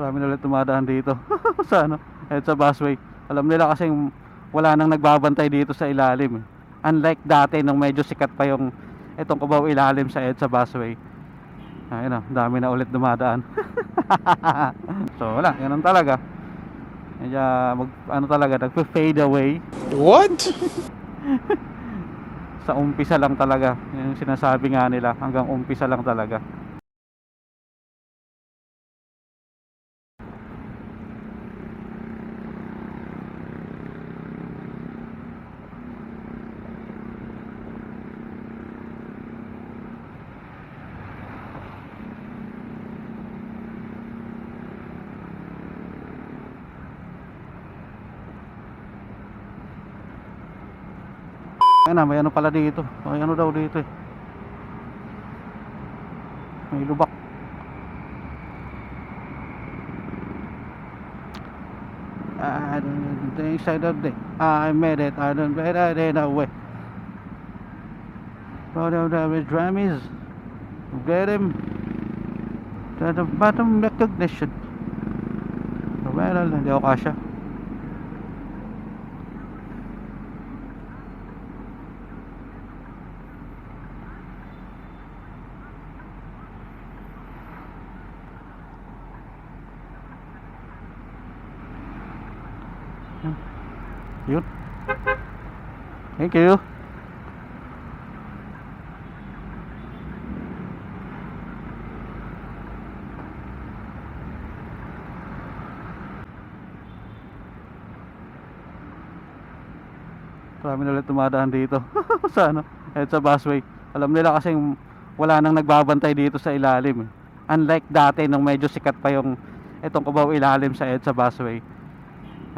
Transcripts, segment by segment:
Marami na ulit tumadaan dito. sa ano, eh, sa busway. Alam nila kasi wala nang nagbabantay dito sa ilalim. eh. Unlike dati nung medyo sikat pa yung itong kubaw ilalim sa EDSA busway. Ayun na, dami na ulit dumadaan. so wala, ganun talaga. Medyo mag, ano talaga, nagpe-fade away. What? Sa umpisa lang talaga. Yung sinasabi nga nila, hanggang umpisa lang talaga. Ayun na, may ano pala dito. May ano daw dito eh. May lubak. I don't the inside of the I made it. I don't bet I did away. But of the is get him to the bottom recognition. Well, hindi ako kasya. Yun. Thank you. Marami na ulit tumadaan dito. sa ano, sa busway. Alam nila kasi wala nang nagbabantay dito sa ilalim. Unlike dati nung medyo sikat pa yung itong kubaw ilalim sa EDSA busway.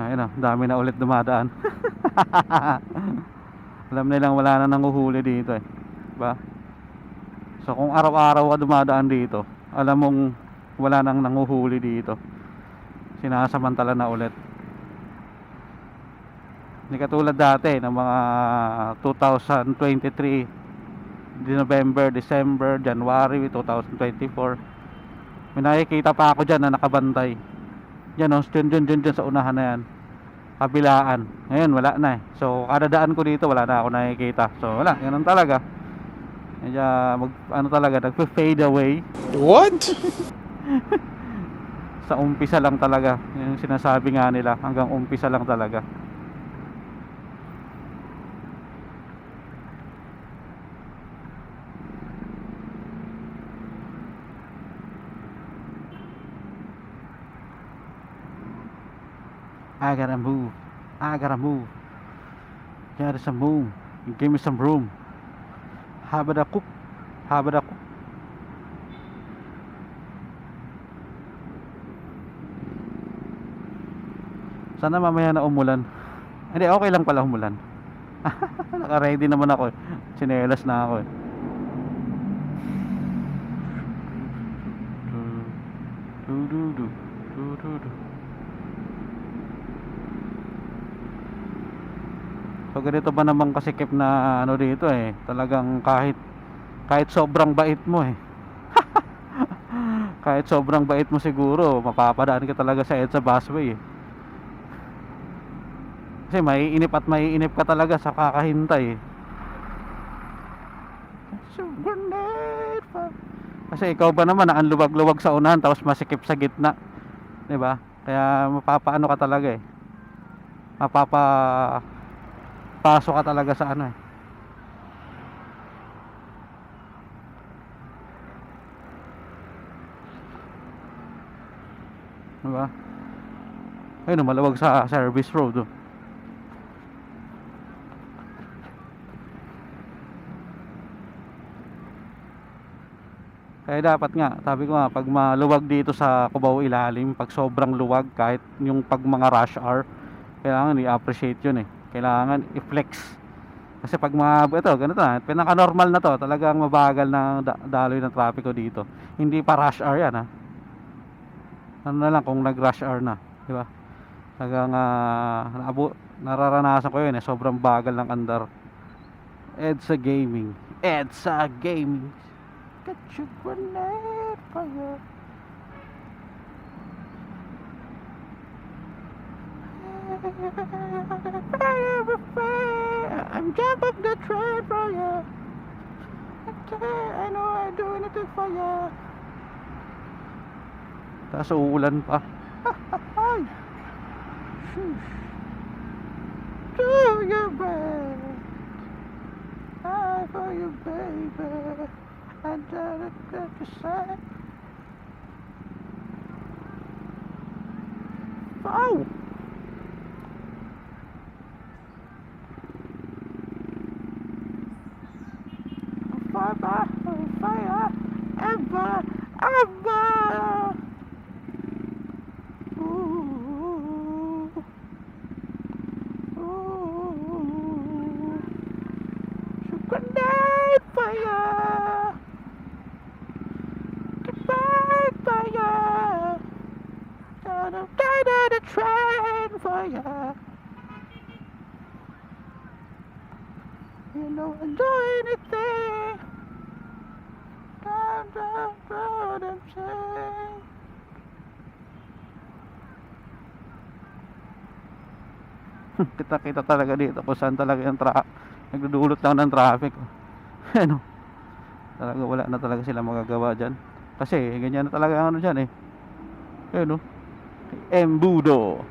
Ayun na, dami na ulit dumadaan. Alam nilang wala na nanguhuli dito eh. Diba? So kung araw-araw ka dumadaan dito, alam mong wala nang nanguhuli dito. Sinasamantala na ulit. Hindi katulad dati ng mga 2023 di November, December, January 2024 may nakikita pa ako dyan na nakabantay Yan o, dyan, dyan, dyan, dyan sa unahan na yan. Kabilaan. Ngayon, wala na eh. So, kadadaan ko dito, wala na ako nakikita. So, wala, ganun talaga. Medyo, mag, ano talaga, nagpe-fade away. What? Sa umpisa lang talaga. Yung sinasabi nga nila, hanggang umpisa lang talaga. I gotta move. I gotta move. Gotta some room. Give me some room. Habadakuk. Habadakuk. Sana mamaya na umulan. Hindi, okay lang pala umulan. Naka-ready naman ako. Sinelas na ako eh. Du, du, du, du, du, So ganito ba naman kasikip na ano dito eh. Talagang kahit kahit sobrang bait mo eh. kahit sobrang bait mo siguro, mapapadaan ka talaga sa EDSA busway eh. Kasi may inip at may inip ka talaga sa kakahintay eh. Kasi ikaw ba naman ang luwag-luwag sa unahan tapos masikip sa gitna. 'Di ba? Kaya mapapaano ka talaga eh. Mapapa pasok ka talaga sa ano eh. Diba? Ayun, malawag sa service road. Oh. Kaya dapat nga, sabi ko nga, pag maluwag dito sa Cubao ilalim, pag sobrang luwag, kahit yung pag mga rush hour, kailangan i-appreciate yun eh. Kailangan i-flex. Kasi pag mga, ito, ganito na, pinaka-normal na to, talagang mabagal na da- daloy ng trapiko dito. Hindi pa rush hour yan ha. Ano na lang kung nag-rush hour na, di ba? Talagang ah, naabu- nararanasan ko yun eh, sobrang bagal ng andar. EDSA Gaming. EDSA Gaming. Got your grenade fire. I'm jump up the train for you. I know I do anything for you. Tapos uulan pa. Do your best. I for you, baby. I done it that you said. Gotta get on the train, fire. You know I'll do anything. Down, down, down, and say. Kita-kita talaga dito kung saan talaga yung tra nagdudulot lang ng traffic. ano? Talaga wala na talaga sila magagawa dyan. Kasi ganyan na talaga ano dyan eh. Ayun no. embudo.